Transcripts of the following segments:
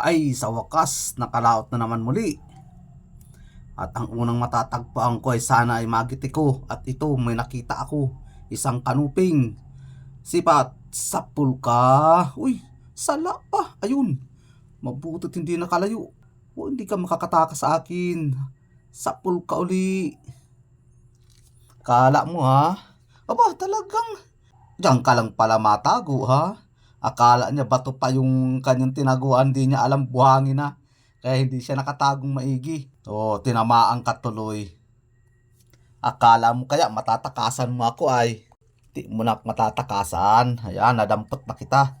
Ay, sa wakas, nakalaot na naman muli. At ang unang matatagpuan ko ay sana ay magiti ko at ito may nakita ako, isang kanuping. Sipat, sapul ka. Uy, sala pa. Ayun, mabutot hindi nakalayo. O hindi ka makakataka sa akin. Sapul ka uli. Kala mo ha? Aba, talagang. Diyan ka lang pala matago ha? Akala niya bato pa yung kanyang tinaguan, di niya alam buhangin na. Kaya hindi siya nakatagong maigi. O, tinamaan ka tuloy. Akala mo kaya matatakasan mo ako ay. Di mo na matatakasan. Ayan, nadampot na kita.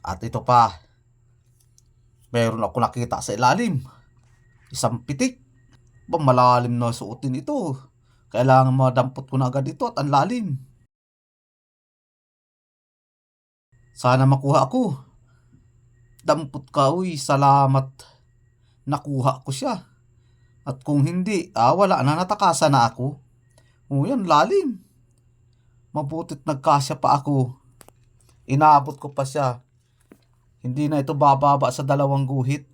At ito pa. Meron ako nakita sa ilalim. Isang pitik. Ba malalim na suotin ito. Kailangan madampot ko na agad ito at ang lalim. Sana makuha ako. Dampot ka, uy, salamat. Nakuha ko siya. At kung hindi, ah, wala na, natakasan na ako. O yan, lalim. Mabutit nagkasya pa ako. Inaabot ko pa siya. Hindi na ito bababa sa dalawang guhit.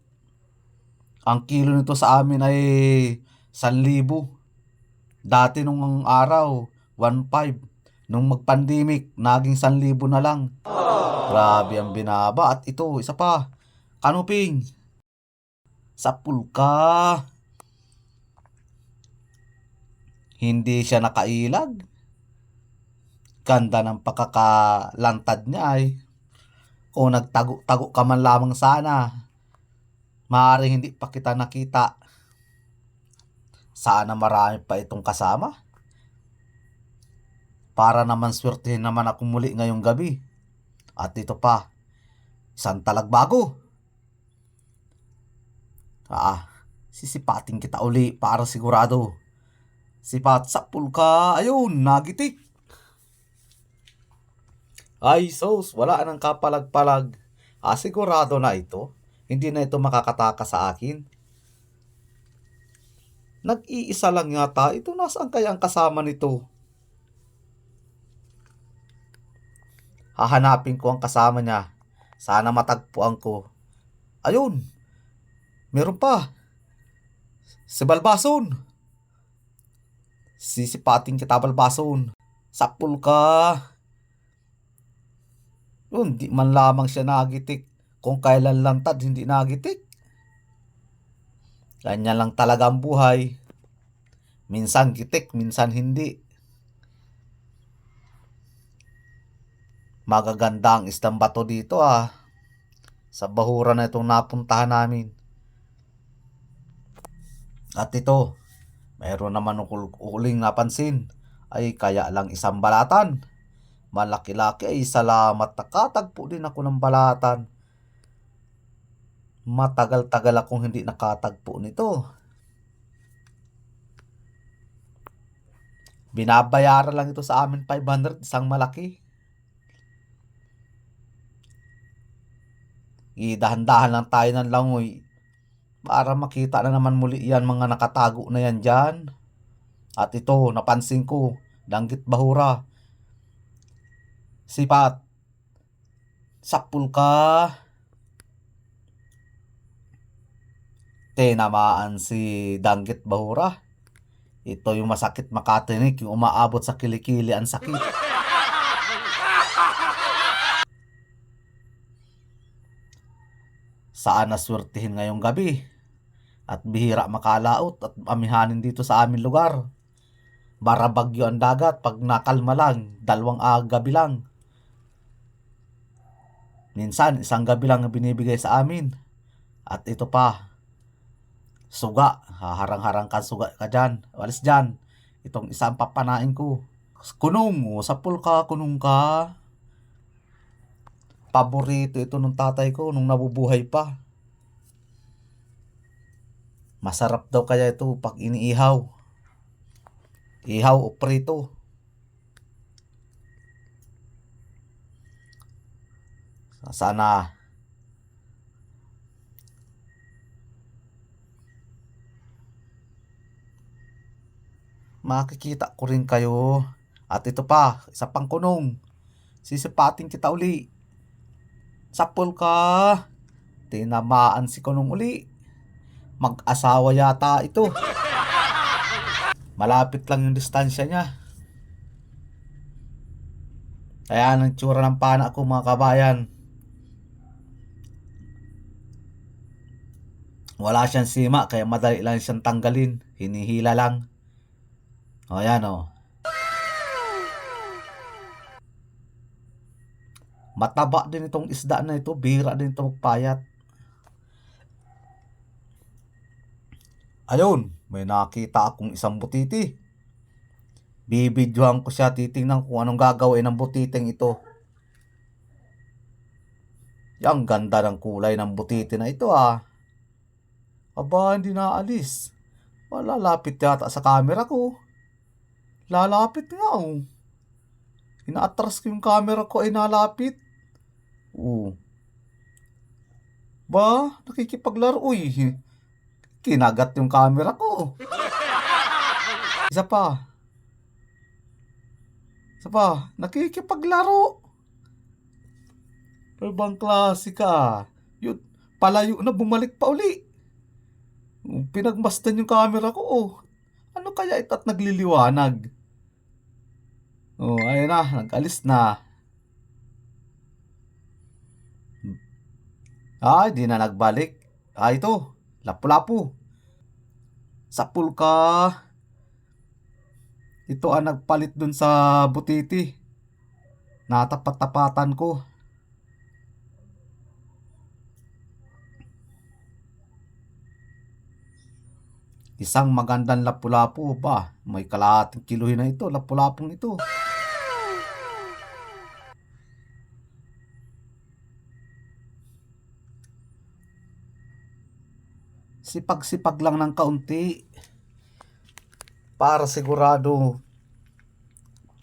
Ang kilo nito sa amin ay 1,000. Dati nung araw, 1,500. Nung mag-pandemic, naging 1,000 na lang. Grabe ang binaba. At ito, isa pa. Kanuping. Sa pulka. Hindi siya nakailag. Ganda ng pagkakalantad niya ay. Kung nagtago-tago ka man lamang sana, maaaring hindi pa kita nakita. Sana marami pa itong kasama. Para naman swertihin naman ako muli ngayong gabi. At ito pa, isang talagbago. Ah, sisipating kita uli para sigurado. Sipat sa pulka, ayun, nagitik. Ay, sos, wala nang kapalag-palag. Ah, na ito. Hindi na ito makakataka sa akin. Nag-iisa lang yata. Ito nasaan kaya ang kasama nito? Hahanapin ko ang kasama niya. Sana matagpuan ko. Ayun. Meron pa. Si Balbason. Sisipating kita Balbason. Sapul ka. Yun, di man lamang siya nagitik. Kung kailan lantad, hindi nagitik. Ganyan lang talaga ang buhay. Minsan gitik, minsan hindi. Magaganda ang isdang bato dito ah. Sa bahura na itong napuntahan namin. At ito, mayroon naman uling napansin. Ay kaya lang isang balatan. Malaki-laki ay salamat nakatagpo din ako ng balatan. Matagal-tagal akong hindi nakatagpo nito. Binabayaran lang ito sa amin 500 isang malaki. Idahan-dahan lang tayo ng langoy para makita na naman muli yan mga nakatago na yan dyan. At ito, napansin ko, danggit bahura. Sipat. Sapul ka. Tinamaan si danggit bahura. Ito yung masakit makatinig, yung umaabot sa kilikili ang sakit. Saan naswertihin ngayong gabi? At bihira makalaot at amihanin dito sa aming lugar. Bara bagyo ang dagat pag nakalma lang, dalawang ah, gabi lang. Minsan, isang gabi lang ang binibigay sa amin. At ito pa, suga, haharang-harang ka suga ka dyan, walis dyan. Itong isang papanain ko. Kunong, sapul ka, kunong ka. Paborito ito nung tatay ko nung nabubuhay pa. Masarap daw kaya ito pag iniihaw. Ihaw o prito. Sana makikita ko rin kayo. At ito pa, isa pang kunong. Sisipatin kita uli. Sapol ka. Tinamaan si kunong uli. Mag-asawa yata ito. Malapit lang yung distansya niya. Kaya ang tsura ng pana ko mga kabayan. Wala siyang sima kaya madali lang siyang tanggalin. Hinihila lang. O yan o. Mataba din itong isda na ito. Bira din ito magpayat. Ayun, may nakita akong isang butiti. Bibidyohan ko siya, titingnan kung anong gagawin ng butiting ito. Yang ganda ng kulay ng butiti na ito ah. Aba, hindi naalis. Malalapit yata sa camera ko. Lalapit nga oh. Inaatras ko yung camera ko ay nalapit. Oo. Ba, nakikipaglaro. Uy, kinagat yung camera ko. Isa pa. Isa pa, nakikipaglaro. Ibang klase ka. Yun, palayo na bumalik pa uli. Pinagmasdan yung camera ko. Oh. Ano kaya ito at nagliliwanag? Oh, ayun na, nag-alis na. Ay, di na nagbalik. Ah, ito. Lapu-lapu. Sapul ka. Ito ang nagpalit dun sa butiti. Natapat-tapatan ko. Isang magandang lapu-lapu ba? May kalahating kilohin na ito. Lapu-lapong ito. Sipag-sipag lang ng kaunti. Para sigurado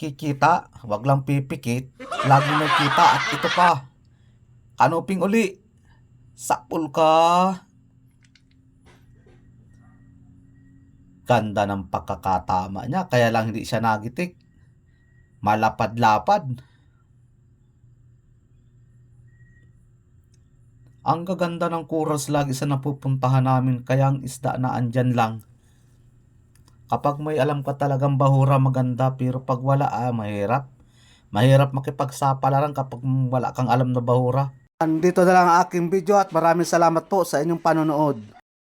kikita, wag lang pipikit, lagi may kita at ito pa. Kanuping uli. Sapul ka. Ganda ng pagkakatama niya, kaya lang hindi siya nagitik. Malapad-lapad. Ang gaganda ng kuras lagi sa napupuntahan namin, kaya ang isda na andyan lang. Kapag may alam ka talagang bahura maganda, pero pag wala, ah, mahirap. Mahirap makipagsapalaran kapag wala kang alam na bahura. Dito na lang ang aking video at maraming salamat po sa inyong panonood.